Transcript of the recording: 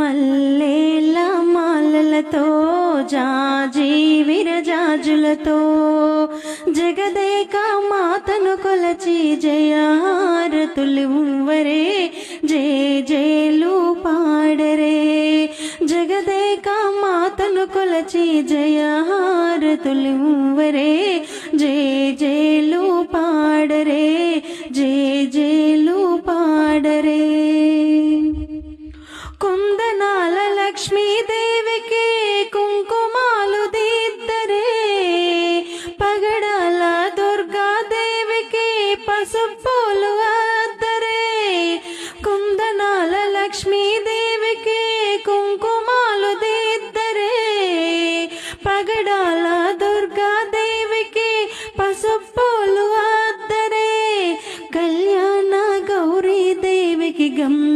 మల్లేల మాలలతో జాజి విరజాజులతో జగదేక మాతను కొలచి జయారతులు వరే జయ జయలు పాడరే. జగదేక మాతను కొలచి జయారతులు వరే జయ జయలు పాడరే జయ జయలు పాడరే. లక్ష్మీదేవికి కుంకుమాలు దిద్దరే పగడల దుర్గాదేవికి పసుపులు అద్దరే కుందనాల లక్ష్మీదేవికి కుంకుమాలు దిద్దరే పగడాల దుర్గాదేవికి పసుపులు అద్దరే కళ్యాణ గౌరీదేవికి గమ్మ